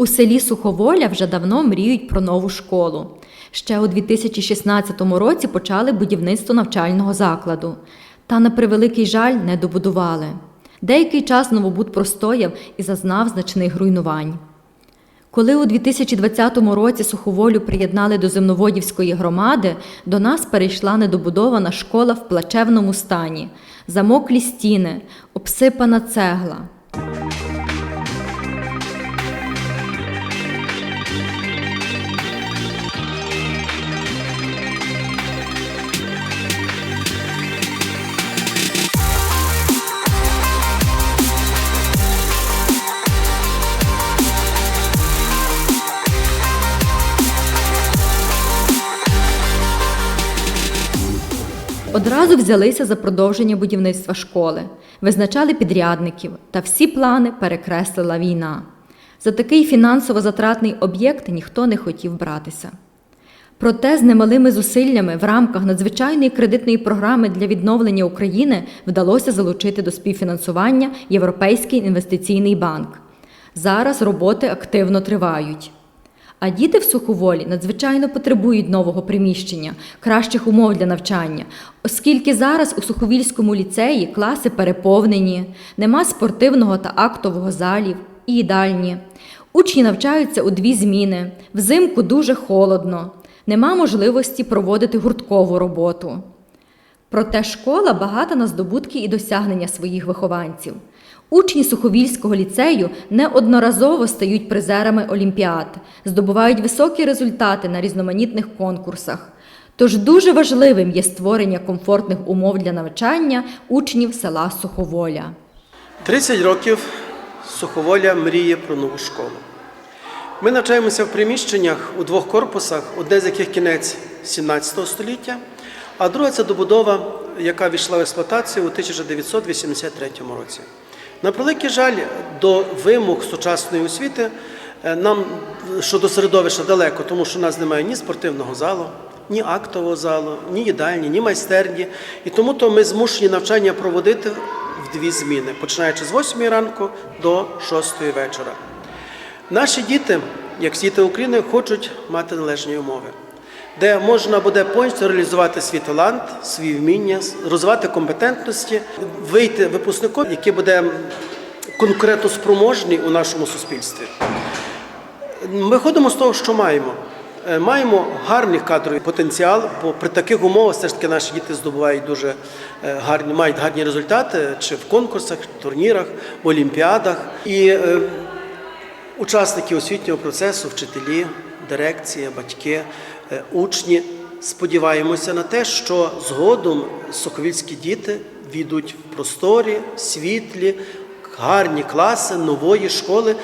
У селі Суховоля вже давно мріють про нову школу. Ще у 2016 році почали будівництво навчального закладу. Та, на превеликий жаль, не добудували. Деякий час новобуд простояв і зазнав значних руйнувань. Коли у 2020 році Суховолю приєднали до земноводівської громади, до нас перейшла недобудована школа в плачевному стані, замоклі стіни, обсипана цегла. Одразу взялися за продовження будівництва школи, визначали підрядників, та всі плани перекреслила війна. За такий фінансово затратний об'єкт ніхто не хотів братися. Проте з немалими зусиллями в рамках надзвичайної кредитної програми для відновлення України вдалося залучити до співфінансування Європейський інвестиційний банк. Зараз роботи активно тривають. А діти в суховолі надзвичайно потребують нового приміщення, кращих умов для навчання, оскільки зараз у Суховільському ліцеї класи переповнені, нема спортивного та актового залів і їдальні. Учні навчаються у дві зміни, взимку дуже холодно, нема можливості проводити гурткову роботу. Проте школа багата на здобутки і досягнення своїх вихованців. Учні Суховільського ліцею неодноразово стають призерами олімпіад, здобувають високі результати на різноманітних конкурсах. Тож дуже важливим є створення комфортних умов для навчання учнів села Суховоля. 30 років Суховоля мріє про нову школу. Ми навчаємося в приміщеннях у двох корпусах, одне з яких кінець 17 століття, а друга це добудова, яка війшла в експлуатацію у 1983 році. На превеликий жаль, до вимог сучасної освіти е, нам щодо середовища далеко, тому що у нас немає ні спортивного залу, ні актового залу, ні їдальні, ні майстерні. І тому то ми змушені навчання проводити в дві зміни, починаючи з 8 ранку до 6 вечора. Наші діти, як всі діти України, хочуть мати належні умови, де можна буде повністю реалізувати свій талант, свої вміння, розвивати компетентності, вийти випускником, який буде конкурентно спроможний у нашому суспільстві. Ми ходимо з того, що маємо. Е, Маємо гарний кадровий потенціал, бо при таких умовах все ж таки наші діти здобувають дуже е, гарні, мають гарні результати чи в конкурсах, турнірах, в олімпіадах. І е, учасники освітнього процесу, вчителі, дирекція, батьки, учні. Сподіваємося на те, що згодом соковільські діти війдуть в просторі, світлі, гарні класи нової школи,